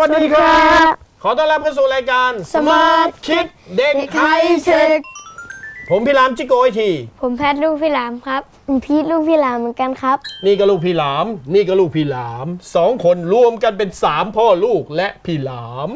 วัสดีครับ ขอต้อนรับเข้าสู่รายการ Smart คิดเด็กเด็กไทไทยยเช็เช็คคผมพี่รามจิโกไอที ผมแพทย์ลูกพี่หลามครับ ผมพีทลูกพี่หลามเหมือนกันครับ นี่ก็ลูกพี่หลาม นี่ก็ลูกพี่หลามสองคนรวมกันเป็นสามพ่อลูกและพี่หลาม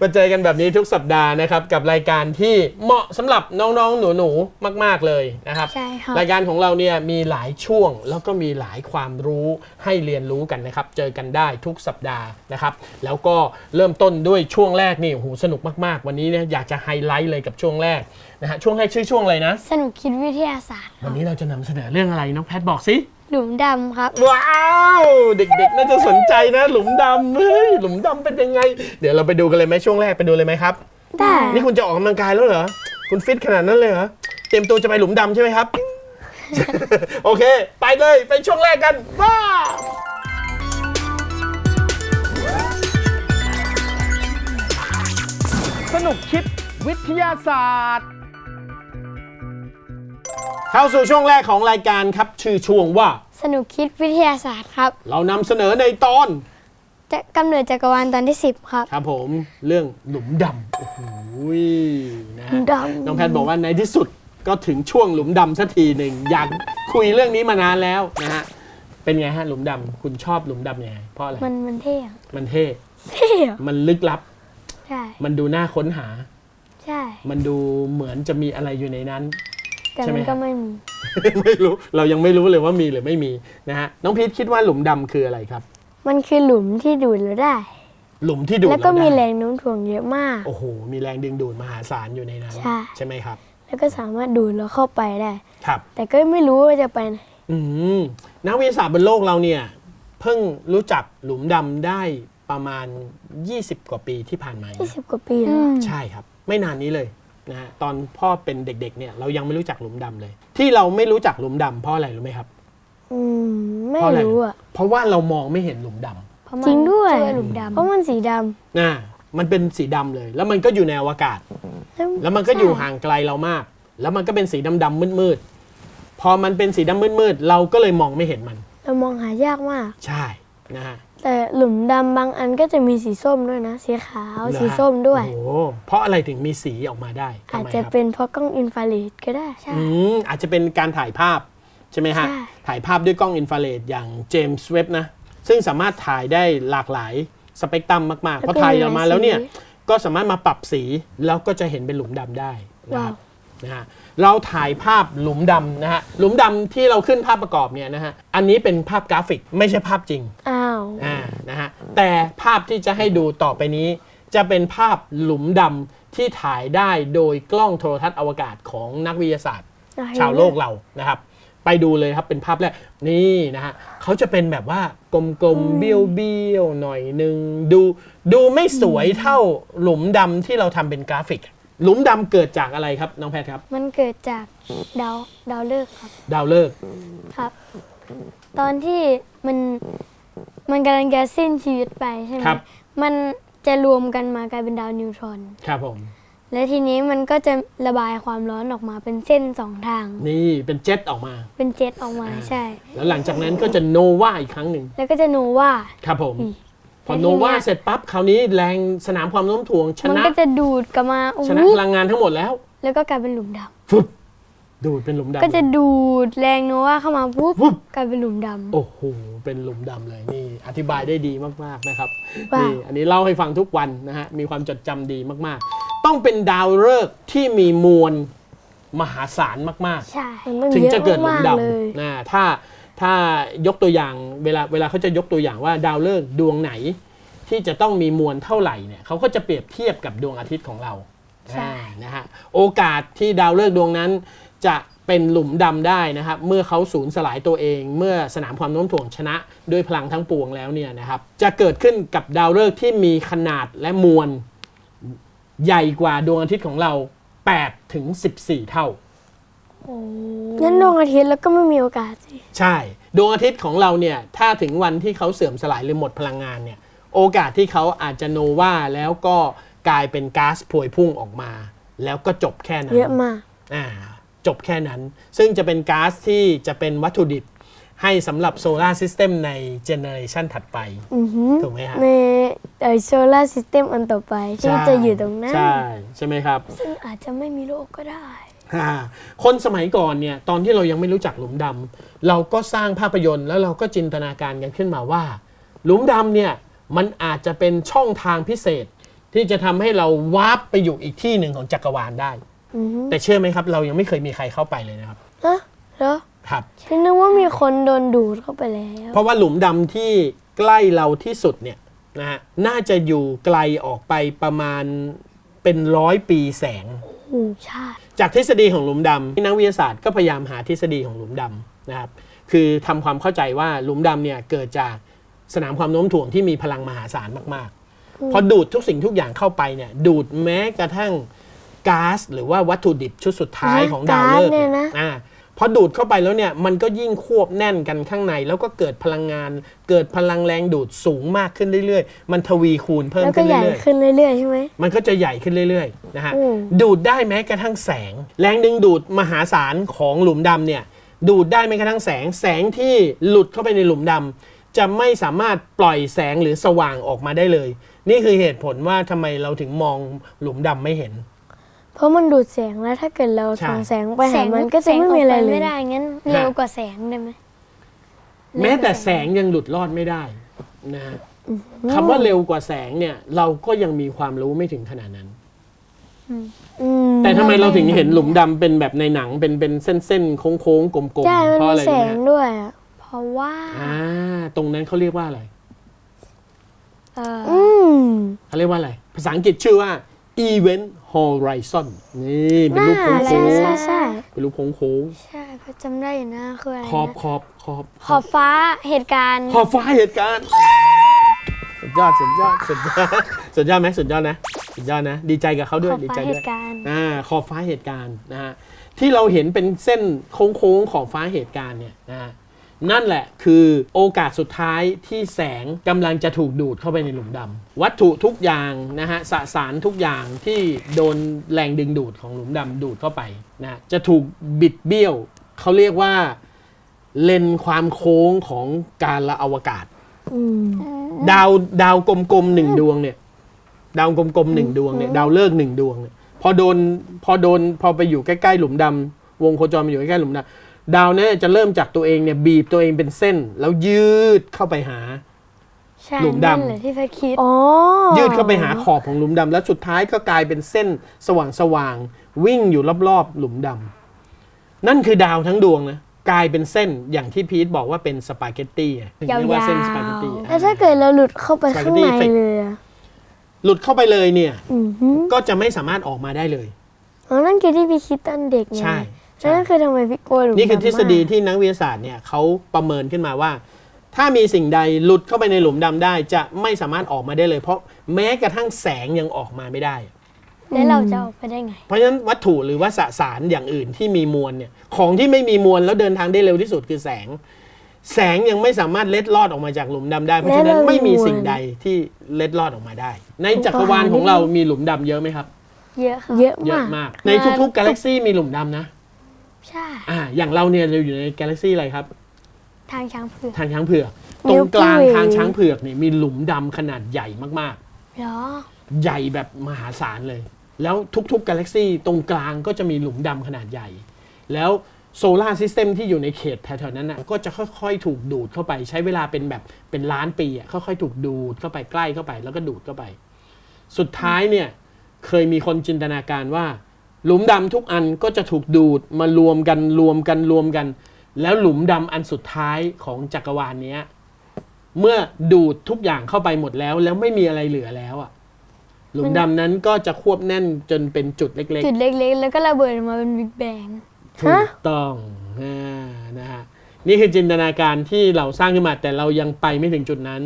มาเจอกันแบบนี้ทุกสัปดาห์นะครับ กับรายการที่เหมาะสำหรับน้องๆหนูๆมาก ๆเลยนะครับ ใช่ครับ รายการของเราเนี่ยมีหลายช่วงแล้วก็มีหลายความรู้ให้เรียนรู้กันนะครับ เจอกันได้ทุกสัปดาห์นะครับ แล้วก็เริ่มต้นด้วยช่วงแรกนี่โอ้โหสนุกมากๆ วันนี้เนี่ยอยากจะไฮไลท์เลยกับช่วงแรกนะฮะช่วงแรกชื่อช่วงอะไรนะ สนุกคิดวิทยาศาสตร์ควัรันบนี้เราจะนำเสนอเรื่องอะไรน้องแพทบอกสิ หลุมดำครับ ว้าวเด็กๆน่าจะสนใจนะ หลุมดำเฮ้ยหลุมดำเป็นยังไง เดี๋ยวเราไปดูกันเลยไหมช่วงแรกไปดูเลยไหมครับ ได้นี่คุณจะออกกำลังกายแล้วเหรอ คุณฟิตขนาดนั้นเลยเหรอเตรียมตัวจะไปหลุมดำใช่ไหมครับ โอเค ไปเลยไปช่วงแรกกันว้าสนุกคิดวิทยาศาสตร์ เข้าสู่ช่วงแรกของรายการครับชื่อช่วงว่า สนุกคิดวิทยาศาสตร์ครับ เรานำเสนอในตอนจะกำเนิดจักรวาลตอนที่ 10 ครับ ครับผมเรื่องหลุมดำโอ้โหนะฮะหลุมดำ น้องแพทย์บอกว่าในที่สุดก็ถึงช่วงหลุมดำสักทีหนึ่งอยากคุยเรื่องนี้มานานแล้วนะฮะเป็นไงฮะหลุมดำคุณชอบหลุมดำยังไงเพราะอะไรมันมันเท่อะมันเท่เท่อะมันลึกลับ ใช่ มันดูน่าค้นหา ใช่ มันดูเหมือนจะมีอะไรอยู่ในนั้น แต่ใช่ไหมมันครัก็บไม่มี ไม่รู้เรายังไม่รู้เลยว่ามีหรือไม่มีนะฮะน้องพีทคิดว่าหลุมดำคืออะไรครับ มันคือหลุมที่ดูดเราได้ หลุมที่ดูดแล้วก็เาได้มีแรงโน้มถ่วงเยอะมาก โอ้โหมีแรงดึงดูดมหาศาลอยู่ในนั้นใช่ ใช่ไหมครับแล้วก็สามารถดูดเราเข้าไปได้ ครับ แต่ก็ไม่รู้ว่าจะไปไหนอืมนักวิทยาศาสตร์บนโลกเราเนี่ย เพิ่งรู้จักหลุมดำได้ประมาณ 20 กว่าปีที่ผ่านมาเองนะ20กว่าปีแล้วใช่ครับ ไม่นานนี้เลย นะฮะตอนพ่อเป็นเด็กๆเนี่ยเรายังไม่รู้จักหลุมดำเลย ที่เราไม่รู้จักหลุมดำเพราะอะไรรู้ไหมครับ อืม ไม่เพราะอะไร รู้อะเพราะว่าเรามองไม่เห็นหลุมดเพาะมันจริงด้วยชื่อหลุมดำเพราะมันสีดำำนะมันเป็นสีดำเลย แล้วมันก็อยู่ในอวกาศ แล้วมันก็อยู่ห่างไกลเรามาก แล้วมันก็เป็นสีดำๆมืดๆพอมันเป็นสีดำมืดๆเราก็เลยมองไม่เห็นมัน เรามองหายากมาก ใช่นะฮะ แต่หลุมดำบางอันก็จะมีสีส้มด้วยนะ สีขาวเหรอฮะสีส้มด้วย โอ้โหเพราะอะไรถึงมีสีออกมาได้ทำอาจไมจะครับเป็นเพราะกล้องอินฟราเรดก็ได้ใช่ อืมอาจจะเป็นการถ่ายภาพใช่ไหมฮะ ใช่ ถ่ายภาพด้วยกล้องอินฟราเรดอย่างเจมส์เว็บนะ ซึ่งสามารถถ่ายได้หลากหลายสเปกตรัมมากๆพอถ่ายออกมาแล้วเนี่ย ก็สามารถมาปรับสีแล้วก็จะเห็นเป็นหลุมดำได้นะครับ นะฮะเราถ่ายภาพหลุมดำนะฮะหลุมดำที่เราขึ้นภาพประกอบเนี่ยนะฮะอันนี้เป็นภาพกราฟิกไม่ใช่ภาพจริงอ้าว อ่านะฮะแต่ภาพที่จะให้ดูต่อไปนี้ จะเป็นภาพหลุมดำที่ถ่ายได้โดยกล้องโทรทัศน์อวกาศของนักวิทยาศาสตร์ ชาวโลกเรานะครับ ไปดูเลยครับเป็นภาพแรกนี่นะฮะเขาจะเป็นแบบว่ากลมๆเบี้ยวๆหน่อยนึงดูดูไม่สวยเท่าหลุมดำที่เราทำเป็นกราฟิก หลุมดำเกิดจากอะไรครับ น้องแพทย์ครับ มันเกิดจากดาวดาวฤกษ์ครับดาวฤกษ์ครับ ตอนที่มันมันกำลังจะสิ้นชีวิตไปใช่ไหมครับมันจะรวมกันมากลายเป็นดาวนิวตรอน ครับผม และทีนี้มันก็จะระบายความร้อนออกมาเป็นเส้นสองทาง นี่เป็นเจ็ตออกมา เป็นเจ็ตออกมาใช่ แล้วหลังจากนั้นก็จะโนวาอีกครั้งหนึ่งแล้วก็จะโนวาครับผมอืม พอแล้วทีโนเนี้ยวาเสร็จปั๊บคราวนี้แรงสนามความโน้มถ่วงชมันนะก็จะดูดกลับมาโอ้ชนะโหพลังงานทั้งหมดแล้ว แล้วก็กลายเป็นหลุมดฟึบดูดเป็นหลุมำดำก็จะดูดแรงโนวาเข้ามาปุ๊บปุ๊บกลายเป็นหลุมด โอ้โหเป็นหลุมดำเลยนี่อธิบายได้ดีมากๆนะครับว้าวนี่อันนี้เล่าให้ฟังทุกวันนะฮะมีความจดจำดีมากๆ ต้องเป็นดาวฤกษ์ที่มีมวลมหาศาลมากำใช่ มันๆถึงเยอะจะเกิดหลุมมากๆเลย ดำนะถ้า ถ้ายกตัวอย่างเวลาเวลาเขาจะยกตัวอย่างว่าดาวฤกษ์ดวงไหน ที่จะต้องมีมวลเท่าไหร่เนี่ยเขาก็จะเปรียบเทียบกับดวงอาทิตย์ของเราใช่อ่านะฮะโอกาสที่ดาวฤกษ์ดวงนั้นจะเป็นหลุมดำได้นะครับเมื่อเขาสูญสลายตัวเอง เมื่อสนามความโน้มถ่วงชนะด้วยพลังทั้งปวงแล้วเนี่ยนะครับจะเกิดขึ้นกับดาวฤกษ์ที่มีขนาดและมวลใหญ่กว่าดวงอาทิตย์ของเรา8ถึง14 เท่า งั้นดวงอาทิตย์แล้วก็ไม่มีโอกาสสิ ใช่ ดวงอาทิตย์ของเราเนี่ย ถ้าถึงวันที่เขาเสื่อมสลายหรือหมดพลังงานเนี่ย โอกาสที่เขาอาจจะโนวาแล้วก็กลายเป็นก๊าซพวยพุ่งออกมา แล้วก็จบแค่นั้นเยอะมากอ่าจบแค่นั้น ซึ่งจะเป็นก๊าซที่จะเป็นวัตถุดิบให้สำหรับโซลาร์ซิสเต็มในเจเนอเรชันถัดไปอือหือถูกไหมฮะในเอ่อโซลาร์ซิสเต็มอันต่อไปที่จะอยู่ตรงนั้น ใช่ ใช่ไหมครับ ซึ่งอาจจะไม่มีโลกก็ได้อ่า คนสมัยก่อนเนี่ยตอนที่เรายังไม่รู้จักหลุมดำเราก็สร้างภาพยนตร์แล้วเราก็จินตนาการกันขึ้นมาว่า หลุมดำเนี่ยมันอาจจะเป็นช่องทางพิเศษ ที่จะทำให้เราวาร์ปไปอยู่อีกที่หนึ่งของจักรวาลได้อือหือแต่เชื่อไหมครับ เรายังไม่เคยมีใครเข้าไปเลยนะครับฮะเหรอครับฉันนึกว่ามีคนโดนดูดเข้าไปแล้ว เพราะว่าหลุมดำที่ใกล้เราที่สุดเนี่ยนะฮะน่าจะอยู่ไกลออกไปประมาณเป็นร้อยปีแสงอืมใช่ จากทฤษฎีของหลุมดำนักวิทยาศาสตร์ก็พยายามหาทฤษฎีของหลุมดำนะครับคือทำความเข้าใจว่าหลุมดำเนี่ยเกิดจากสนามความโน้มถ่วงที่มีพลังมหาศาลมากๆ พอดูดทุกสิ่งทุกอย่างเข้าไปเนี่ยดูดแม้กระทั่งก๊าซหรือว่าวัตถุดิบชุดสุดท้ายของดาวฤกษ์ก๊สเนี่ยเนี่ยนะอ่า พอดูดเข้าไปแล้วเนี่ยมันก็ยิ่งควบแน่นกันข้างใน แล้วก็เกิดพลังงาน เกิดพลังแรงดูดสูงมากขึ้นเรื่อยๆ มันทวีคูณเพิ่มแล้วก็ขึ้นใหญ่เรื่อยๆขึ้นเรื่อยๆใช่ไหมมันก็จะใหญ่ขึ้นเรื่อยๆนะฮะอืม ดูดได้แม้กระทั่งแสง แรงดึงดูดมหาศาลของหลุมดำเนี่ยดูดได้แม้กระทั่งแสง แสงที่หลุดเข้าไปในหลุมดำจะไม่สามารถปล่อยแสงหรือสว่างออกมาได้เลย นี่คือเหตุผลว่าทำไมเราถึงมองหลุมดำไม่เห็น เพราะมันดูดแสงแล้วถ้าเกิดเราใช่ ส่องแสงไปหามันก็จะไม่มีอะไรเลย ไม่ได้งั้นเร็วกว่าแสงได้ไหม แม้แต่แสงยังหลุดรอดไม่ได้นะฮะคำว่าเร็วกว่าแสงเนี่ย เราก็ยังมีความรู้ไม่ถึงขนาดนั้น อืมแต่ทำไมเราถึงเห็นหลุมดำเป็นแบบในหนังเป็นเป็นเส้นๆโค้งๆกลมใช่ๆมันเพราะมีอะไรแสรู้ไหมงฮะด้วยอะเพราะว่าอ่าตรงนั้นเขาเรียกว่าอะไรเอ่ออืมเขาเรียกว่าอะไร ภาษาอังกฤษชื่อว่า event horizon นี่เป็นรูปโค้ใช่งใช่ใช่ๆเป็นรูปโค้งใช่เพราะจำได้อยู่นะคืออะไรๆขอบนะขอบขอบขอบฟ้าเหตุการณ์ขอบฟ้าเหตุการณ์สุดยอดสุดยอดสุดยอดสุดยอดไหมสุดยอดนะสุดยอดนะ ดีใจกับเขาด้ขวยอบดีฟ้าใจเหด้วย ตุการณ์ อ่าขอบฟ้าเหตุการณ์นะฮะที่เราเห็นเป็นเส้นโค้งๆของฟ้าเหตุการณ์เนี่ยนะฮะ นั่นแหละคือโอกาสสุดท้ายที่แสงกำลังจะถูกดูดเข้าไปในหลุมดำวัตถุทุกอย่างนะฮะสสารทุกอย่างที่โดนแรงดึงดูดของหลุมดำดูดเข้าไปนะจะถูกบิดเบี้ยวเขาเรียกว่าเลนความโค้งของการละอวกาศดาวดาวกลมๆหนึ่งดวงเนี่ย ดาวกลมๆหนึ่งดวงเนี่ย ดาวฤกษ์หนึ่งดวงเนี่ยพอโดนพอโดนพอไปอยู่ใกล้ๆหลุมดำวงโคจรมาอยู่ใกล้ๆหลุมดำ ดาวเนี่ยจะเริ่มจากตัวเองเนี่ยบีบตัวเองเป็นเส้น แล้วยืดเข้าไปหา ใช่หลุมดำ นั่นแหละที่พระคิดอ๋อยืดเข้าไปหาขอบของหลุมดำแล้วสุดท้ายก็กลายเป็นเส้นสว่างๆ วิ่งอยู่รอบๆ หลุมดำนั่นคือดาวทั้งดวงนะกลายเป็นเส้นอย่างที่พีทบอกว่าเป็นสปาเกตตี้อะถึงเรียกว่าเส้นสปาเกตตี้แล้วถ้าเกิดเราหลุดเข้าไปข้างใน Spaghetti effect เลยอะหลุดเข้าไปเลยเนี่ย อือหือก็จะไม่สามารถออกมาได้เลย อ๋อนั่นคือที่พี่คิดตอนเด็กไงใช่แล้ว นั่นคือทำไมพี่กลัวหลุมนี่คือทฤษฎีดำมากที่นักวิทยาศาสตร์เนี่ยเขาประเมินขึ้นมาว่า ถ้ามีสิ่งใดหลุดเข้าไปในหลุมดำได้ จะไม่สามารถออกมาได้เลย เพราะแม้กระทั่งแสงยังออกมาไม่ได้ แล้วเราจะออกไปได้ไง เพราะฉะนั้นวัตถุหรือว่าสสารอย่างอื่นที่มีมวลเนี่ยของที่ไม่มีมวลแล้วเดินทางได้เร็วที่สุดคือแสง แสงยังไม่สามารถเล็ดลอดออกมาจากหลุมดำได้ เพราะฉะนั้นไม่มีสิ่งใดที่เล็ดลอดออกมาได้ ในจักรวาลของเรามีหลุมดำเยอะไหมครับ เยอะค่ะ เยอะเยอะมาก มาก ในทุกๆกาแล็กซี่มีหลุมดำนะ ใช่อ่าอย่างเราเนี่ยเราอยู่ในกาแล็กซี่อะไรครับ ทางช้างเผือกทางช้างเผือก ตรงกลางทางช้างเผือกเนี่ยมีหลุมดำขนาดใหญ่มากเหรอๆใหญ่แบบมหาศาลเลย แล้วทุกๆกาแล็กซี่ตรงกลางก็จะมีหลุมดำขนาดใหญ่ แล้วโซลาร์ซิสเต็มที่อยู่ในเขตแถวๆนั้นนะก็จะค่อยๆ ถูกดูดเข้าไปใช้เวลาเป็นแบบเป็นล้านปีอะค่อยๆ ถูกดูดเข้าไปใกล้เข้าไป แล้วก็ดูดเข้าไป สุดท้ายเนี่ยเคยมีคนจินตนาการว่า หลุมดำทุกอันก็จะถูกดูดมารวมกันรวมกันรวมกัน แล้วหลุมดำอันสุดท้ายของจักรวาลเนี้ยเมื่อดูดทุกอย่างเข้าไปหมดแล้ว แล้วไม่มีอะไรเหลือแล้วอะหลุมดำนั้นก็จะควบแน่นจนเป็นจุดเล็กจุดเล็กๆ แล้วก็ระเบิดออกมาเป็นบิ๊กแบงๆถูกต้องอ่านะฮะนี่คือจินตนาการที่เราสร้างขึ้นมาแต่เรายังไปไม่ถึงจุดนั้น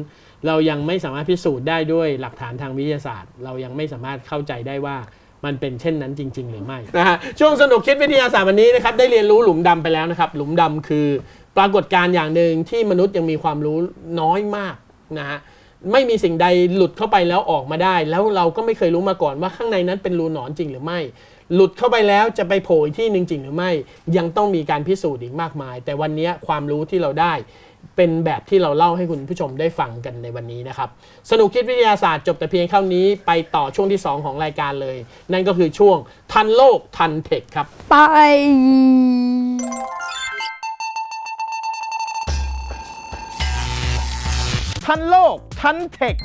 เรายังไม่สามารถพิสูจน์ได้ด้วยหลักฐานทางวิทยาศาสตร์ เรายังไม่สามารถเข้าใจได้ว่า มันเป็นเช่นนั้นจริง ๆ หรือไม่นะฮะช่วงสนุกคิดวิทยาศาสตร์วันนี้นะครับได้เรียนรู้หลุมดำไปแล้วนะครับ หลุมดำคือปรากฏการณ์อย่างหนึ่งที่มนุษย์ยังมีความรู้น้อยมากนะฮะไม่มีสิ่งใดหลุดเข้าไปแล้วออกมาได้ แล้วเราก็ไม่เคยรู้มาก่อนว่าข้างในนั้นเป็นรูหนอนจริงหรือไม่ หลุดเข้าไปแล้วจะไปโผล่อีกที่หนึ่งจริงหรือไม่ ยังต้องมีการพิสูจน์อีกมากมาย แต่วันนี้ความรู้ที่เราได้ เป็นแบบที่เราเล่าให้คุณผู้ชมได้ฟังกันในวันนี้นะครับ สนุกคิดวิทยาศาสตร์จบแต่เพียงเท่านี้ไปต่อช่วงที่ 2 ของรายการเลย นั่นก็คือช่วงทันโลกทันเทคครับ ไป ทันโลกทันเทค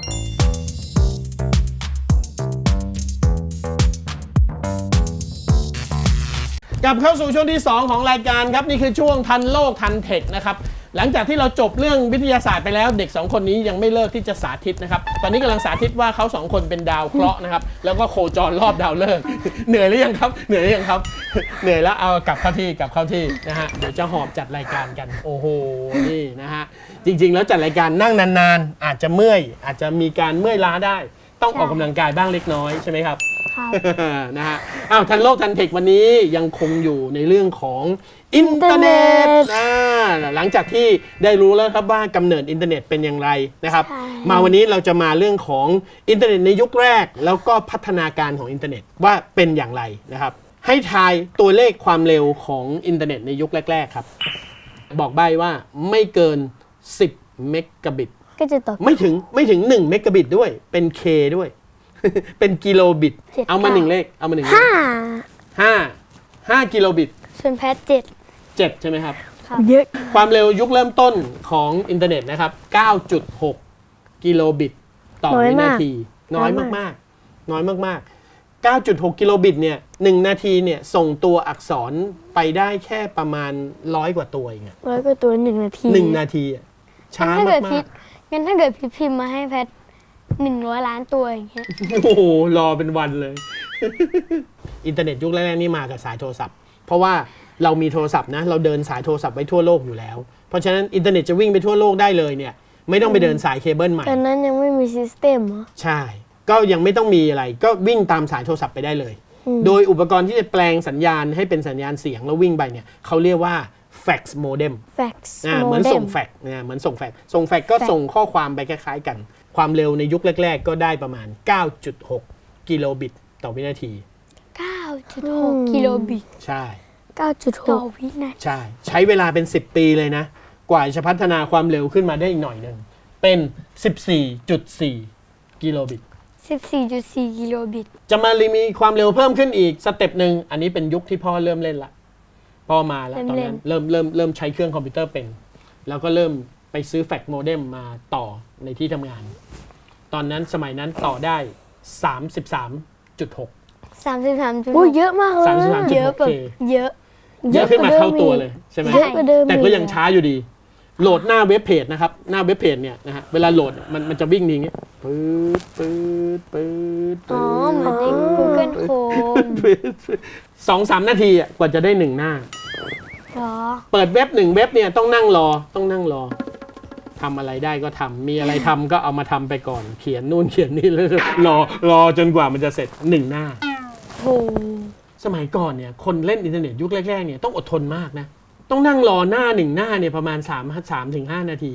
กลับเข้าสู่ช่วงที่ 2 ของรายการครับ นี่คือช่วงทันโลกทันเทคนะครับ หลังจากที่เราจบเรื่องวิทยาศาสตร์ไปแล้วเด็ก 2 คนนี้ยังไม่เลิกที่จะสาธิตนะครับ ตอนนี้กำลังสาธิตว่าเขาสองคนเป็นดาวเคราะห์นะครับ แล้วก็โคจรรอบดาวฤกษ์ เหนื่อยหรือยังครับ เหนื่อยหรือยังครับ เหนื่อยแล้วเอากลับเข้าที่กลับเข้าที่นะฮะ เดี๋ยวจะหอบจัดรายการกัน โอ้โห นี่นะฮะ จริง ๆ แล้วจัดรายการนั่งนานๆ อาจจะเมื่อย อาจจะมีการเมื่อยล้าได้ ต้องออกกำลังกายบ้างเล็กน้อยใช่ไหมครับ ครับ นะฮะอ้าวทันโลกทันเทควันนี้ยังคงอยู่ในเรื่องของอินเทอร์เน็ตอินเทอร์เน็ตอ่าหลังจากที่ได้รู้แล้วครับว่ากำเนิดอินเทอร์เน็ตเป็นอย่างไรนะครับ ใช่ มาวันนี้เราจะมาเรื่องของอินเทอร์เน็ตในยุคแรก แล้วก็พัฒนาการของอินเทอร์เน็ตว่าเป็นอย่างไรนะครับ ให้ทายตัวเลขความเร็วของอินเทอร์เน็ตในยุคแรก ๆ ครับ บอกใบว่าไม่เกิน 10 เมกะบิต ก็จะตก ไม่ถึงไม่ถึง1เมกะบิตด้วย เป็น K ด้วย เป็นกิโลบิต เจ็ดเอามาเก้า หนึ่งเลขเอามาหนึ่งเลขห้าห้าห้ากิโลบิตส่วนแพทเจ็ดเจ็ดใช่ไหมครับ ครับเยอะความเร็วยุคเริ่มต้นของอินเทอร์เน็ตนะครับ 9.6 กิโลบิตต่อน้อยวิมากนาที น้อยน้อยมากมาก ๆ น้อยมาก ๆ 9.6 กิโลบิตเนี่ยหนึ่งนาทีเนี่ยส่งตัวอักษรไปได้แค่ประมาณร้อยกว่าตัวเองอะร้อยกว่าตัวหนึ่งนาทีหนึ่งนาทีอะช้าถ้าเกิดมาพิกด งั้นถ้าเกิดพิดพิมพ์มาให้แพทหนึ่งร้อยล้านตัวอย่างเงี้ยๆโอ้โห รอเป็นวันเลย อินเทอร์เน็ตยุคแรกๆนี่มากับสายโทรศัพท์ เพราะว่าเรามีโทรศัพท์นะ เราเดินสายโทรศัพท์ไว้ทั่วโลกอยู่แล้ว เพราะฉะนั้นอินเทอร์เน็ตจะวิ่งไปทั่วโลกได้เลยเนี่ย ไม่ต้องไปเดินสายเคเบิลใหม่ ตอนนั้นยังไม่มีซิสเต็มเหรอ ใช่ ก็ยังไม่ต้องมีอะไร ก็วิ่งตามสายโทรศัพท์ไปได้เลย อืม โดยอุปกรณ์ที่จะแปลงสัญญาณให้เป็นสัญญาณเสียงแล้ววิ่งไปเนี่ยเขาเรียกว่า fax modem แฟกซ์อ่าเหมือนส่งแฟกซ์นะเหมือนส่งแฟกซ์ส่งแฟกซ์ก็ Fax ส่งข้อความไปคล้ายๆกัน ความเร็วในยุคแรก ๆ ก็ได้ประมาณ 9.6 กิโลบิตต่อวินาทีเก้าจุดหกกิโลบิต ใช่เก้าจุดหต่อกวินาทีใช่ ใช้เวลาเป็น 10 ปีเลยนะ กว่าจะพัฒนาความเร็วขึ้นมาได้อีกหน่อยหนึ่งเป็น 14.4 กิโลบิตสิบสี่จุดสี่กิโลบิต จะมามีความเร็วเพิ่มขึ้นอีกสเต็ปหนึ่ง อันนี้เป็นยุคที่พ่อเริ่มเล่นละ พ่อมาแล้วตอนนั้นเริ่มเริ่มเริ่มใช้เครื่องคอมพิวเตอร์เป็น แล้วก็เริ่มไปซื้อแฟกซ์โมเด็มมาต่อในที่ทำงาน ตอนนั้นสมัยนั้นต่อได้ 33.6 สามสิบสามจุดโอ้ยเยอะมากเลยสามสิบสามเยอะแบบ K เยอะ เยอะขึ้นมาเท่าตัวเลยใช่ไหมเยอะกว่าเดิมแต่ก็ยังอีอะช้าอยู่ดี โหลดหน้าเว็บเพจนะครับ หน้าเว็บเพจเนี่ยนะฮะเวลาโหลดมันมันจะวิ่งอย่างเงี้ยปื๊ดปื๊ดปื๊ดอ๋อปื๊ดเหมือนใน Google Chrome สองสามนาทีอะกว่าจะได้หนึ่งหน้า เหรอ เปิดเว็บหนึ่งเว็บเนี่ยต้องนั่งรอต้องนั่งรอทำอะไรได้ก็ทำมีอะไรทำก็เอามาทำไปก่อน เขียนนู่นเขียนนี่แล้วรอรอจนกว่ามันจะเสร็จหนึ่งหน้า โหสมัยก่อนเนี่ยคนเล่นอินเทอร์เน็ตยุคแรกๆเนี่ยต้องอดทนมากนะ ต้องนั่งรอหน้าหนึ่งหน้าเนี่ยประมาณ3 3ถึง5นาที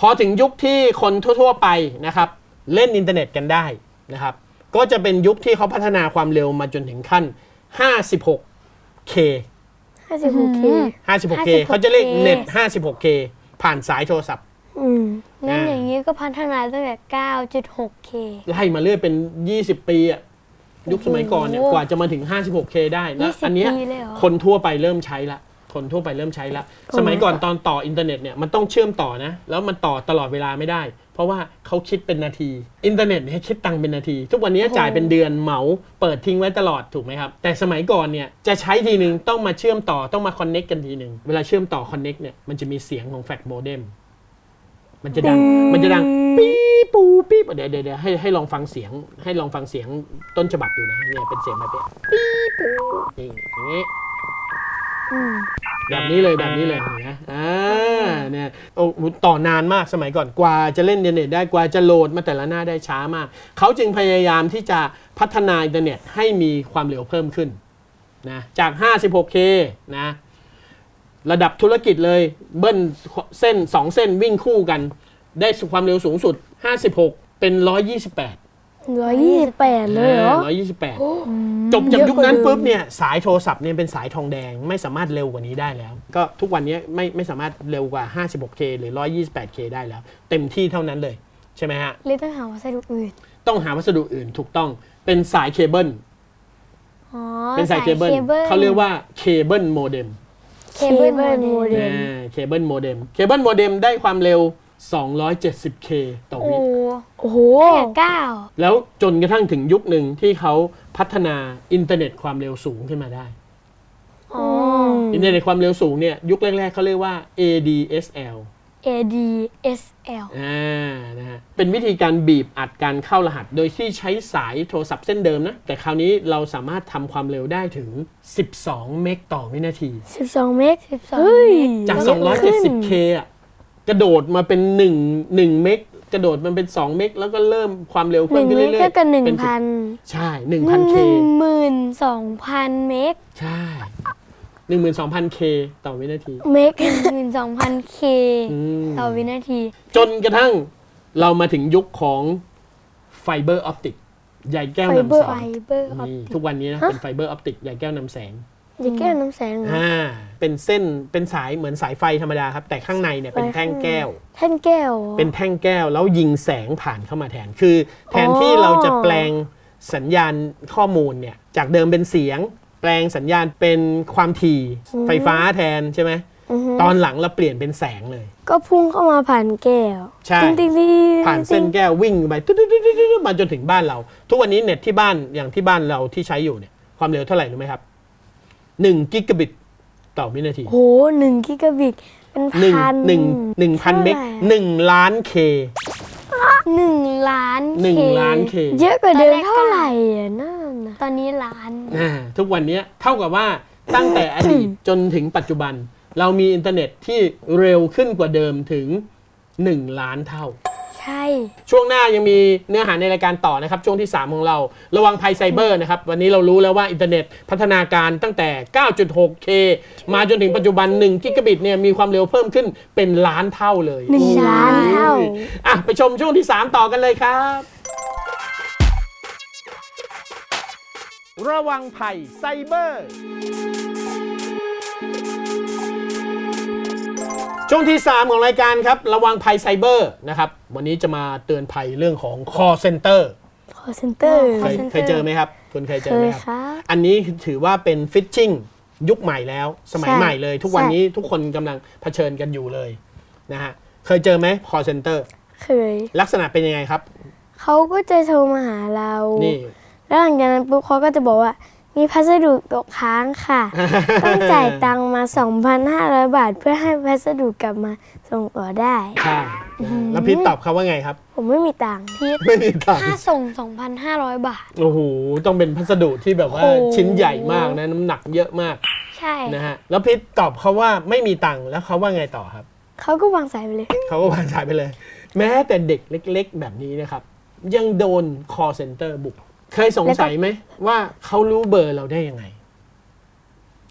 พอถึงยุคที่คนทั่ว ๆ ไปนะครับ เล่นอินเทอร์เน็ตกันได้นะครับ ก็จะเป็นยุคที่เขาพัฒนาความเร็วมาจนถึงขั้น 56K ห้าสิบหกเค 56K เขาจะเรียกเน็ต 56K ผ่านสายโทรศัพท์อืมงั้นอ่าอย่างนี้ก็พัฒนาตั้งแต่เก้าจุดหกเคไล่มาเรื่อยเป็น 20 ปีอะยุคสมัยก่อนเนี่ยโอ้โหกว่าจะมาถึง 56K ได้แล้ว20อันเนี้ยปีเลยเหรอคนทั่วไปเริ่มใช้ละ คนทั่วไปเริ่มใช้ละสมัยก่อนตอนต่ออินเทอร์เน็ตเนี่ยมันต้องเชื่อมต่อนะ แล้วมันต่อตลอดเวลาไม่ได้ เพราะว่าเขาคิดเป็นนาที อินเทอร์เน็ตเนี่ยคิดตังค์เป็นนาที ทุกวันนี้จ่ายเป็นเดือนเหมาเปิดทิ้งไว้ตลอดถูกไหมครับ แต่สมัยก่อนเนี่ยจะใช้ทีนึงต้องมาเชื่อมต่อต้องมาคอนเน็กกันทีนึงเวลาเชื่อมต่อคอนเน็กเนี่ยมันจะมีเสียงของแฟกโมเด็มมันจะดังมันจะดังปี๊ปูปี๊บเดี๋ยวเดี๋ยวเดี๋ยวให้ให้ลองฟังเสียง ให้ลองฟังเสียงต้นฉบับดูนะเนี่ยเป็นเสียงแบบเนี้ยปี๊ปูนี่อย่างงี้อืม แบบนี้เลยแบบนี้เลยเห็นะอ่าเนี่ยโอ้โหต่อนานมากสมัยก่อนกว่าจะเล่นอินเทอร์เน็ตได้กว่าจะโหลดมาแต่ละหน้าได้ช้ามาก เขาจึงพยายามที่จะพัฒนาอินเทอร์เน็ตให้มีความเร็วเพิ่มขึ้นนะจาก 56K นะระดับธุรกิจเลยเบิ้ลเส้น 2 เส้นวิ่งคู่กัน ได้ความเร็วสูงสุด 56 เป็น 128 ร้อยยี่สิบแปดเลยเหรอ ร้อยยี่สิบแปดจบจากยุคนั้นปุ๊บเนี่ยสายโทรศัพท์เนี่ยเป็นสายทองแดงไม่สามารถเร็วกว่านี้ได้แล้ว ก็ทุกวันนี้ไม่ไม่สามารถเร็วกว่า 56K หรือ 128K ได้แล้ว เต็มที่เท่านั้นเลย ใช่ไหมฮะ เลยต้องหาวัสดุอื่น ต้องหาวัสดุอื่นถูกต้องเป็นสายเคเบิลอ๋อเป็นสายเคเบิลเขาเรียกว่าเคเบิลโมเด็มเคเบิล Cable โมเดล modem เคเบิลโมเด็มเคเบิลโมเด็มได้ความเร็ว 270K ต่อโอ้วิโอ้โหแปดเก้าแล้วจนกระทั่งถึงยุคหนึ่งที่เขาพัฒนาอินเทอร์เน็ตความเร็วสูงขึ้นมาได้อ๋ออินเทอร์เน็ตความเร็วสูงเนี่ยยุคแรก ๆเขาเรียกว่า ADSL ADSL อ่านะฮะเป็นวิธีการบีบอัดการเข้ารหัส โดยที่ใช้สายโทรศัพท์เส้นเดิมนะ แต่คราวนี้เราสามารถทำความเร็วได้ถึง 12 เมกต่อวินาทีสิบสองเมก12เฮ้ยจากเยอะขึ้น 270K อะ กระโดดมาเป็น1 1เมกกระโดดมันเป็น2เมกแล้วก็เริ่มความเร็วหเพิ่มนึ่งขึ้นเมเรื่กอยๆเท่ากับหนึ่งเป็สิบพันใช่หนึ่ 1,000K งหมื่นสองพันเมกใช่ 12,000K ต่อวินาทีเมกหนึ่งหมื่นสองพันเคอืม ต่อวินาที จนกระทั่งเรามาถึงยุคของไฟเบอร์ออปติกใยแก้วนำแส Fiber งไฟเบอร์ออปนี่ติก ทุกวันนี้นะเป็นไฟเบอร์ออปติกใยแก้วนำแสง จะแก้วน้ำแสงเหรออ่าเป็นเส้นเป็นสายเหมือนสายไฟธรรมดาครับ แต่ข้างในเนี่ยเป็นแท่งแก้ว แท่นแก้วหรอ เป็นแท่งแก้วแล้วยิงแสงผ่านเข้ามาแทน คือ แทนอ๋อที่เราจะแปลงสัญญาณข้อมูลเนี่ยจากเดิมเป็นเสียง แปลงสัญญาณเป็นความถี่ไฟฟ้าแทนใช่ไหมอือฮึ ตอนหลังเราเปลี่ยนเป็นแสงเลย ก็พุ่งเข้ามาผ่านแก้วใช่ ติ๊งติ๊งติ๊งผ่านเส้นแก้ววิ่งไปตุ๊ดตุ๊ดตุ๊ดตุ๊ดตุ๊ดมาจนถึงบ้านเรา ทุกวันนี้เน็ตที่บ้านอย่างที่บ้านเราที่ใช้อยู่เนี่ยความเร็วเท่าไหร่รู้ไหมครับ 1กิกะบิตต่อวินาทีโหหนึ่งกิกะบิตเป็นหนึ่งพันหนึ่งหนึ่งพันเมกท่าไหร่อะหนึ่งล้านเคหนึ่งล้านหนึ่งเคล้านเคเยอะกว่าเดิมตอนแรกเท่าไหร่อะนั่นน่ะตอนนี้ล้านอ่าทุกวันนี้เท่ากับว่าตั้งแต่อดีตจนถึงปัจจุบัน เรามีอินเทอร์เน็ตที่เร็วขึ้นกว่าเดิมถึง 1 ล้านเท่า ใช่ ช่วงหน้ายังมีเนื้อหาในรายการต่อนะครับ ช่วงที่ 3 ของเรา ระวังภัยไซเบอร์นะครับ วันนี้เรารู้แล้วว่าอินเทอร์เน็ตพัฒนาการตั้งแต่ 9.6K มาจนถึงปัจจุบัน1กิกะบิตเนี่ยมีความเร็วเพิ่มขึ้นเป็นล้านเท่าเลยหนึ่งล้านเท่าอะไปชมช่วงที่ 3 ต่อกันเลยครับ ระวังภัยไซเบอร์ ช่วงที่ 3 ของรายการครับ ระวังภัยไซเบอร์นะครับ วันนี้จะมาเตือนภัยเรื่องของ call center คอเซนเตอร์เคยเคยเจอไหมครับ คุณเคยเจเคอไหมยครับครับอันนี้ถือว่าเป็นฟิชชิงยุคใหม่แล้ว สมัยใช่ ใหม่เลย ทุกวันใช่นี้ทุกคนกำลังเผชิญกันอยู่เลยนะฮะเคยเจอไหม call center เคย ลักษณะเป็นยังไงครับ เขาก็จะโทรมาหาเรานี่ แล้วหลังจากนั้นปุ๊บเขาก็จะบอกว่า มีพัสดุตกค้างค่ะ ต้องจ่ายตังค์มา 2,500 บาท เพื่อให้พัสดุกลับมาส่งต่อได้ ใช่นะฮะแล้วพีทตอบเขาว่าไงครับ ผมไม่มีตังค์พีทไม่มีตังค์ค่าส่ง 2,500 บาท โอ้โห ต้องเป็นพัสดุที่แบบว่าโอ้โหชิ้นใหญ่มากนะ น้ำหนักเยอะมาก ใช่นะฮะ แล้วพีทตอบเขาว่าไม่มีตังค์แล้วเขาว่าไงต่อครับ เขาก็วางสายไปเลย เขาก็วางสายไปเลย แม้แต่เด็กเล็ก ๆ แบบนี้นะครับ ยังโดน call center บุก เคยสงสัยไหมว่าเขารู้เบอร์เราได้ยังไง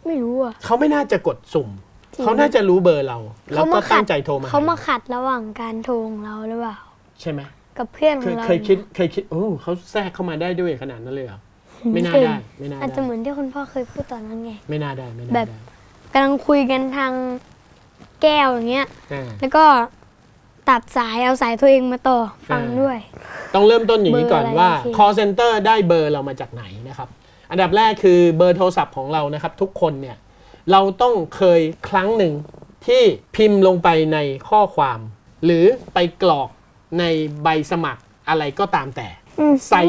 ไม่รู้อะ เขาไม่น่าจะกดสุ่ม จริง เขาน่าจะรู้เบอร์เรา แล้วก็เขามาขัดตั้งใจโทรมาเขามาหขัดระหว่างการโทรของเราหรือเปล่า ใช่ไหมกับเพื่อนขเคอยงเราเคยคิดเคยคิดโอ้เขาแทรกเข้ามาได้ด้วยขนาดนั้นเลยเหรอไม่น่าได้ไม่น่าอาจได้จะเหมือนที่คุณพ่อเคยพูดตอนนั้นไง ไม่น่าได้ไม่น่าแบบ ได้กำลังคุยกันทางแก้วอย่างเงี้ย อ่าแล้วก็ ตัดสายเอาสายตัวเองมาต่อฟังอ่าด้วย ต้องเริ่มต้นอย่างนี้ก่อนเบอร์อะไรว่าโอเค call center ได้เบอร์เรามาจากไหนนะครับ อันดับแรกคือเบอร์โทรศัพท์ของเรานะครับ ทุกคนเนี่ยเราต้องเคยครั้งหนึ่งที่พิมพ์ลงไปในข้อความ หรือไปกรอกในใบสมัครอะไรก็ตามแต่อืมใส่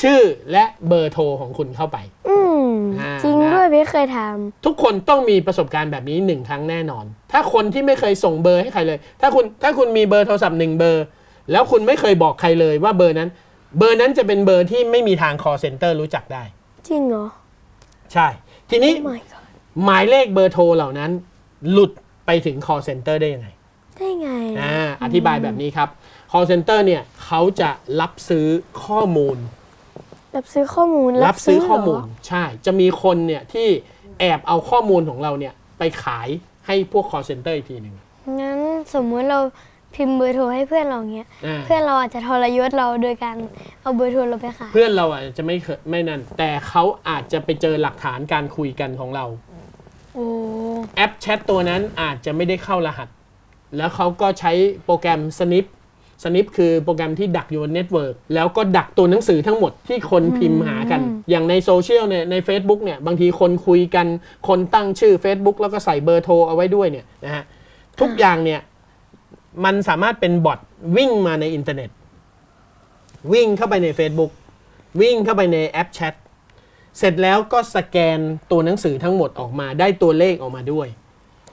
ชื่อและเบอร์โทรของคุณเข้าไปอืมอ่าจริงนะด้วย ไม่เคยททุกคนต้องมีประสบการณ์แบบนี้หนึ่งครั้งแน่นอน ถ้าคนที่ไม่เคยส่งเบอร์ให้ใครเลย ถ้าคุณถ้าคุณมีเบอร์โทรศัพท์หนึ่งเบอร์ แล้วคุณไม่เคยบอกใครเลยว่าเบอร์นั้น เบอร์นั้นจะเป็นเบอร์ที่ไม่มีทาง call center รู้จักได้ำจริงเหรอ ใช่ ทีนี้ Oh my god หมายเลขเบอร์โทรเหล่านั้น หลุดไปถึง call center ได้ยังไง ได้ไงอ่าอธิบายแบบนี้ครับ call center เนี่ยเขาจะรับซื้อข้อมูล รับซื้อข้อมูลรับซื้อข้อมูลเหรใช่ จะมีคนเนี่ยที่แอบเอาข้อมูลของเราเนี่ยไปขายให้พวก call center อีกทีหนึ่งงั้นสมมุติเราพิมพ์เบอร์โทรให้เพื่อนเราเงี้ย อ่าเพื่อนเราอาจจะทรยศเราโดยการเอาเบอร์โทรเราไปขาย เพื่อนเราอะจะไม่เคยไม่นั่น แต่เขาอาจจะไปเจอหลักฐานการคุยกันของเรา โอ้แอปแชทตัวนั้นอาจจะไม่ได้เข้ารหัส แล้วเขาก็ใช้โปรแกรม Snip Snip คือโปรแกรมที่ดักอยู่บนเน็ตเวิร์กแล้วก็ดักตัวหนังสือทั้งหมดที่คนพิมพ์หากัน อย่างในโซเชียลเนี่ยใน Facebook เนี่ยบางทีคนคุยกันคนตั้งชื่อ Facebook แล้วก็ใส่เบอร์โทรเอาไว้ด้วยเนี่ยนะฮะทุกอย่างเนี่ยมันสามารถเป็นบอทวิ่งมาในอินเทอร์เน็ต วิ่งเข้าไปใน Facebook วิ่งเข้าไปในแอปแชทเสร็จแล้วก็สแกนตัวหนังสือทั้งหมดออกมาได้ตัวเลขออกมาด้วย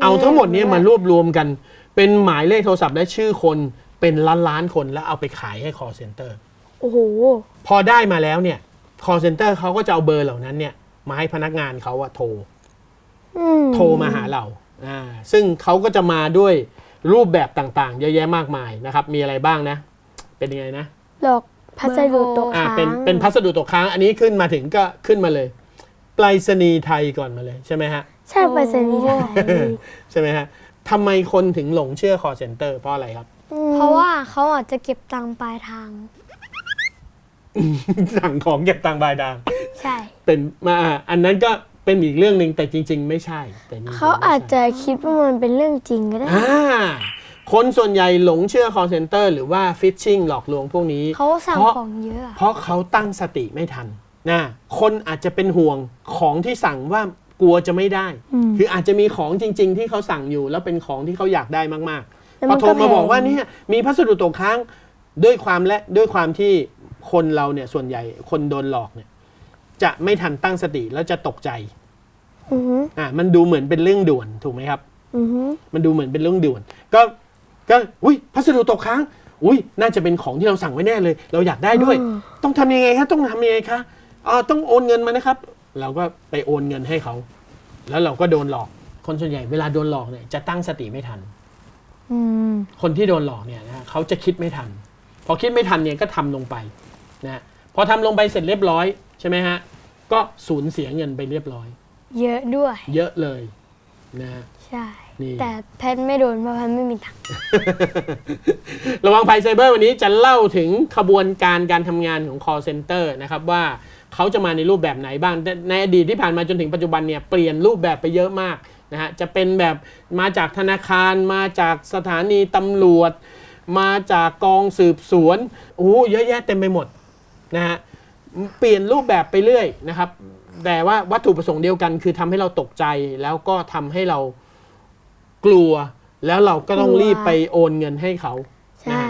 เอาทั้งหมดเนี้มารวบรวมกัน เป็นหมายเลขโทรศัพท์และชื่อคน เป็นล้านล้านๆคนแล้วเอาไปขายให้ call center โอ้โห พอได้มาแล้วเนี่ย call center เขาก็จะเอาเบอร์เหล่านั้นเนี่ย มาให้พนักงานเขาอะโทรอืมโทรมาหาเราอ่าซึ่งเขาก็จะมาด้วยรูปแบบต่างๆ เยอะแยะมากมายนะครับ มีอะไรบ้างนะ เป็นยังไงนะหลอกพัสดุตกอ่าค้างเป็นเป็นพัสดุตกค้าง อันนี้ขึ้นมาถึงก็ขึ้นมาเลยไปรษณีย์ไทยก่อนมาเลยใช่ไหมฮะ ใช่ไปรษณีย์ไทย ใช่ไหมฮะทำไมคนถึงหลงเชื่อ call center เพราะอะไรครับอืม เพราะว่าเขาอาจจะเก็บตังค์ปลายทาง สั่งของเก็บตังค์บายดางใช่ เป็นมาอ่าอันนั้นก็เป็นอีกเรื่องหนึ่งแต่จริง ๆ ไม่ใช่แต่จริงๆเขาไม่ใช่อาจจะคิดว่ามันเป็นเรื่องจริงก็ได้ อ่าคนส่วนใหญ่หลงเชื่อ call center หรือว่า phishing หลอกลวงพวกนี้ เขาสั่งเพราะของเยอะอะเพราะเขาตั้งสติไม่ทันนะคนอาจจะเป็นห่วงของที่สั่งว่ากลัวจะไม่ได้อืมคืออาจจะมีของจริง ๆ ที่เขาสั่งอยู่ แล้วเป็นของที่เขาอยากได้มากแล้วๆ พมัอนโทก็รมาบอกแพงว่าเนี่ยมีพัสดุตกค้างด้วยความและด้วยความที่คนเราเนี่ยส่วนใหญ่คนโดนหลอกเนี่ยจะไม่ทันตั้งสติแล้วจะตกใจอือหืออ่ามันดูเหมือนเป็นเรื่องด่วนถูกไหมครับอือหือมันดูเหมือนเป็นเรื่องด่วน ก็ก็อุ้ยพัสดุตกค้าง อุ้ยน่าจะเป็นของที่เราสั่งไว้แน่เลย เราอยากได้ด้วยอืมต้องทำยังไงคะต้องทำยังไงคะอ๋อต้องโอนเงินมานะครับ เราก็ไปโอนเงินให้เขา แล้วเราก็โดนหลอกคนส่วนใหญ่เวลาโดนหลอกเนี่ยจะตั้งสติไม่ทันอืม คนที่โดนหลอกเนี่ยนะฮะเขาจะคิดไม่ทัน พอคิดไม่ทันเนี่ยก็ทำลงไปนะฮะพอทำลงไปเสร็จเรียบร้อยใช่ไหมฮะก็สูญเสียเงินไปเรียบร้อย เยอะด้วย เยอะเลยนะฮะใช่นี่แต่แพทไม่โดนเพราะแพทไม่มีตังค์ระวังภัยไซเบอร์วันนี้จะเล่าถึงขบวนการการทำงานของ call center นะครับว่าเขาจะมาในรูปแบบไหนบ้างแต่ในอดีตที่ผ่านมาจนถึงปัจจุบันเนี่ยเปลี่ยนรูปแบบไปเยอะมาก นะฮะจะเป็นแบบมาจากธนาคารมาจากสถานีตำรวจ มาจากกองสืบสวนโอ้โหเยอะแยะเต็มไปหมดนะฮะเปลี่ยนรูปแบบไปเรื่อยนะครับ แต่ว่าวัตถุประสงค์เดียวกัน คือทำให้เราตกใจแล้วก็ทำให้เรากลัว แล้วเราก็ต้องกลัวรีบไปโอนเงินให้เขาใช่นะฮะ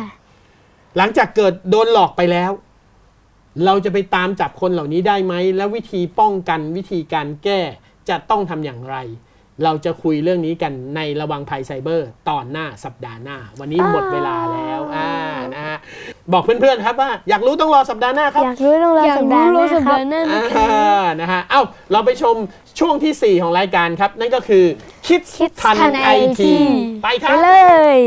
หลังจากเกิดโดนหลอกไปแล้ว เราจะไปตามจับคนเหล่านี้ได้ไหม แล้ววิธีป้องกันวิธีการแก้จะต้องทำอย่างไร เราจะคุยเรื่องนี้กันในระวังภัยไซเบอร์ตอนหน้าสัปดาห์หน้า วันนี้หมดเวลาแล้วอ่านะฮะบอกเพื่อนๆครับว่าอยากรู้ต้องรอสัปดาห์หน้าครับ อยากรู้ต้องรออยากสัปรู้ดาห์หรู้น้าสัปครัดาบห์หน้านะอ่านะฮะเอ้าเราไปชมช่วงทีสี่ 4 ของรายการครับ นั่นก็คือคิดคิดทันทันไอที IT ไปคไปรับเลย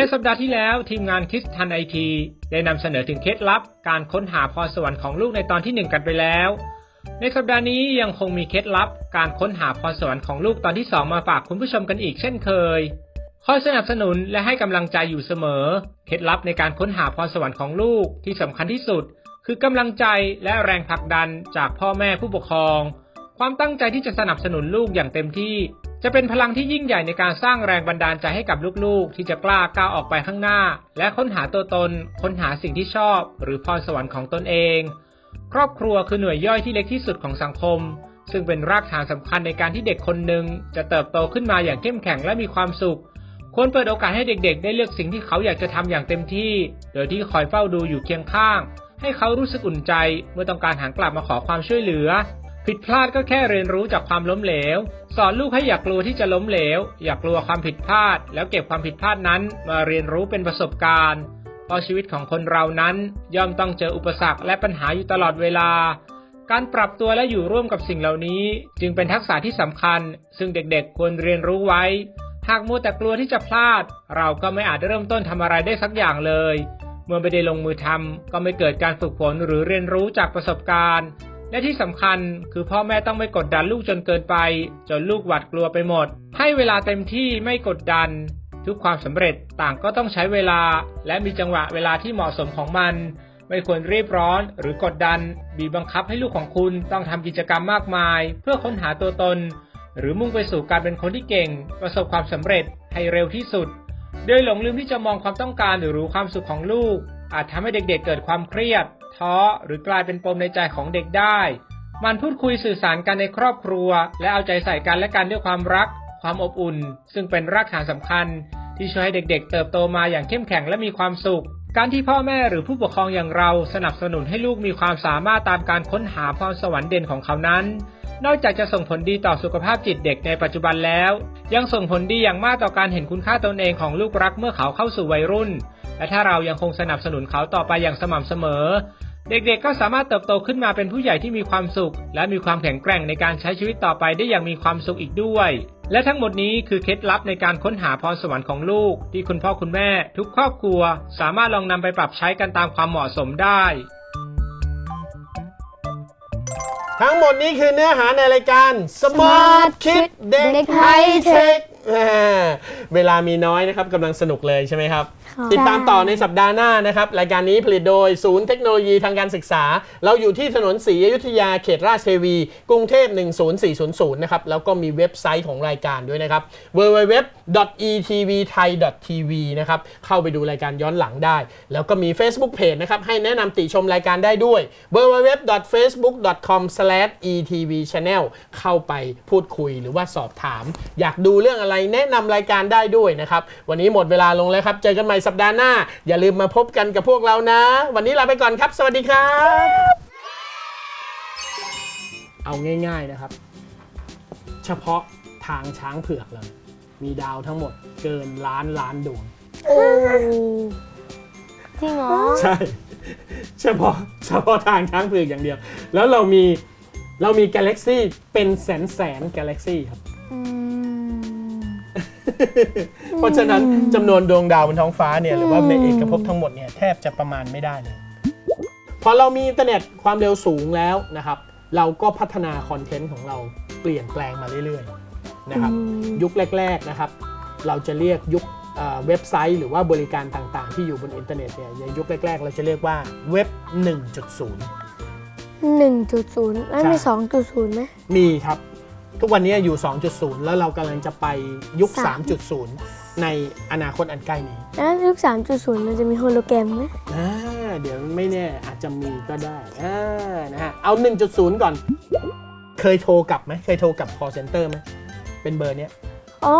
ในสัปดาห์ที่แล้วทีมงานคิดทันไอทีได้นำเสนอถึงเคล็ดลับการค้นหาพรสวรรค์ของลูกในตอนที่ 1 กันไปแล้ว ในสัปดาห์นี้ยังคงมีเคล็ดลับการค้นหาพรสวรรค์ของลูกตอนที่ 2 มาฝากคุณผู้ชมกันอีกเช่นเคยคอยสนับสนุนและให้กำลังใจอยู่เสมอ เคล็ดลับในการค้นหาพรสวรรค์ของลูกที่สำคัญที่สุด คือกำลังใจและแรงผลักดันจากพ่อแม่ผู้ปกครอง ความตั้งใจที่จะสนับสนุนลูกอย่างเต็มที่ จะเป็นพลังที่ยิ่งใหญ่ในการสร้างแรงบันดาลใจให้กับลูกๆ ที่จะกล้าก้าวออกไปข้างหน้า และค้นหาตัวตน ค้นหาสิ่งที่ชอบ หรือพรสวรรค์ของตนเอง ครอบครัวคือหน่วยย่อยที่เล็กที่สุดของสังคม ซึ่งเป็นรากฐานสำคัญในการที่เด็กคนหนึ่งจะเติบโตขึ้นมาอย่างเข้มแข็งและมีความสุข ควรเปิดโอกาสให้เด็กๆ ได้เลือกสิ่งที่เขาอยากจะทำอย่างเต็มที่ โดยที่คอยเฝ้าดูอยู่เคียงข้าง ให้เขารู้สึกอุ่นใจ เมื่อต้องการหันกลับมาขอความช่วยเหลือ ผิดพลาดก็แค่เรียนรู้จากความล้มเหลว สอนลูกให้อย่ากกลัวที่จะล้มเหลว อย่ากกลัวความผิดพลาด แล้วเก็บความผิดพลาดนั้นมาเรียนรู้เป็นประสบการณ์เพราะชีวิตของคนเรานั้นย่อมต้องเจออุปสรรคและปัญหาอยู่ตลอดเวลา การปรับตัวและอยู่ร่วมกับสิ่งเหล่านี้ จึงเป็นทักษะที่สำคัญ ซึ่งเด็กๆ ควรเรียนรู้ไว้ หากมัวแต่กลัวที่จะพลาด เราก็ไม่อาจเริ่มต้นทำอะไรได้สักอย่างเลย เมื่อไม่ได้ลงมือทำก็ไม่เกิดการฝึกฝนหรือเรียนรู้จากประสบการณ์ และที่สำคัญคือพ่อแม่ต้องไม่กดดันลูกจนเกินไป จนลูกหวาดกลัวไปหมด ให้เวลาเต็มที่ไม่กดดัน ทุกความสำเร็จต่างก็ต้องใช้เวลา และมีจังหวะเวลาที่เหมาะสมของมัน ไม่ควรรีบร้อนหรือกดดัน บีบบังคับให้ลูกของคุณต้องทำกิจกรรมมากมาย เพื่อค้นหาตัวตน หรือมุ่งไปสู่การเป็นคนที่เก่ง ประสบความสำเร็จให้เร็วที่สุด โดยหลงลืมที่จะมองความต้องการหรือรู้ความสุขของลูก อาจทำให้เด็กๆเกิดความเครียด ท้อหรือกลายเป็นปมในใจของเด็กได้ มันพูดคุยสื่อสารกันในครอบครัว และเอาใจใส่กันและกันด้วยความรัก ความอบอุ่น ซึ่งเป็นรากฐานสำคัญ ที่ช่วยให้เด็กๆ เติบโตมาอย่างเข้มแข็งและมีความสุข การที่พ่อแม่หรือผู้ปกครองอย่างเราสนับสนุนให้ลูกมีความสามารถตามการค้นหาพรสวรรค์เด่นของเขานั้น นอกจากจะส่งผลดีต่อสุขภาพจิตเด็กในปัจจุบันแล้ว ยังส่งผลดีอย่างมากต่อการเห็นคุณค่าตนเองของลูกรักเมื่อเขาเข้าสู่วัยรุ่นและถ้าเรายังคงสนับสนุนเขาต่อไปอย่างสม่ำเสมอ เด็กๆ ก็สามารถเติบโตขึ้นมาเป็นผู้ใหญ่ที่มีความสุข และมีความแข็งแกร่งในการใช้ชีวิตต่อไปได้อย่างมีความสุขอีกด้วย และทั้งหมดนี้คือเคล็ดลับในการค้นหาพรสวรรค์ของลูก ที่คุณพ่อคุณแม่ ทุกครอบครัว สามารถลองนำไปปรับใช้กันตามความเหมาะสมได้ ทั้งหมดนี้คือเนื้อหาในรายการ Smart Kid เด็กเด็กไฮเทค Tech เวลามีน้อยนะครับกำลังสนุกเลยใช่ไหมครับ ติดตามต่อในสัปดาห์หน้านะครับ รายการนี้ผลิตโดยศูนย์เทคโนโลยีทางการศึกษา เราอยู่ที่ถนนศรีอยุธยาเขตราชเทวี กรุงเทพ 10400 นะครับ แล้วก็มีเว็บไซต์ของรายการด้วยนะครับ www.etvthai.tv นะครับ เข้าไปดูรายการย้อนหลังได้ แล้วก็มี Facebook Page นะครับ ให้แนะนำติชมรายการได้ด้วย www.facebook.com/etvchannel เข้าไปพูดคุยหรือว่าสอบถาม อยากดูเรื่องอะไรแนะนำรายการได้ด้วยนะครับวันนี้หมดเวลาลงแล้วครับเจอกันใหม่สัปดาห์หน้า อย่าลืมมาพบกันกับพวกเรานะ วันนี้ลาไปก่อนครับ สวัสดีครับ เอาง่าย ๆนะครับ เฉพาะทางช้างเผือกเลย มีดาวทั้งหมดเกินล้านล้านดวง โอ้จริงเหรอ ใช่ เฉพาะเฉพาะทางช้างเผือกอย่างเดียว แล้วเรามีเรามีกาแล็กซี่เป็นแสนแสนกาแล็กซี่ครับอืม เพราะฉะนั้นจำนวนดวงดาวบนท้องฟ้าเนี่ยหรือว่าในเอกภพทั้งหมดเนี่ยแทบจะประมาณไม่ได้เลยพอเรามีอินเทอร์เน็ตความเร็วสูงแล้วนะครับ เราก็พัฒนาคอนเทนต์ของเราเปลี่ยนแปลงมาเรื่อยๆนะครับ ยุคแรก ๆนะครับ เราจะเรียกยุคเอ่อเว็บไซต์หรือว่าบริการต่างๆ ที่อยู่บนอินเทอร์เน็ตเนี่ยในยุคแรก ๆ เราจะเรียกว่าเว็บ 1.0หนึ่งจุดศูนย์แล้วมีใช่สองจุดศูนย์ไหมมีครับ ทุกวันนี้อยู่ 2.0 แล้วเรากำลังจะไปยุค สาม 3.0 ในอนาคตอันใกล้นี้แล้วยุคสามจุดศูนย์มันจะมีโฮโลแกรมไหมอ่าเดี๋ยวไม่แน่อาจจะมีก็ได้อ่านะฮะเอา 1.0 ก่อน เคยโทรกลับไหมเคยโทรกลับ call center ไหมเป็นเบอร์เนี้ยอ๋อ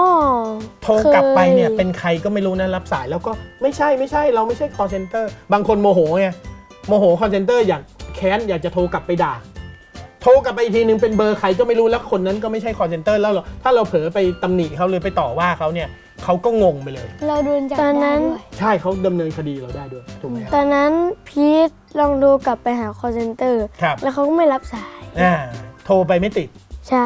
โทรกลับไปเนี่ยคเป็นใครก็ไม่รู้นะรับสายแล้วก็ไม่ใช่ไม่ใช่เราไม่ใช่ call center บางคนโมโหไงโมโห call center อยากแค้นอยากจะโทรกลับไปด่า โทรกลับไปอีกทีนึงเป็นเบอร์ใครก็ไม่รู้แล้วคนนั้นก็ไม่ใช่ call center แล้วเราถ้าเราเผลอไปตำหนิเขาเลยไปต่อว่าเขาเนี่ยเขาก็งงไปเลย เราโดนจับตอนได้นั้น ด้วยใช่เขาดำเนินคดีเราได้ด้วยถูกไหมคตรับอนนั้นพีทลองดูกลับไปหา call center ครับแล้วเขาก็ไม่รับสาย อ่าโทรไปไม่ติด ใช่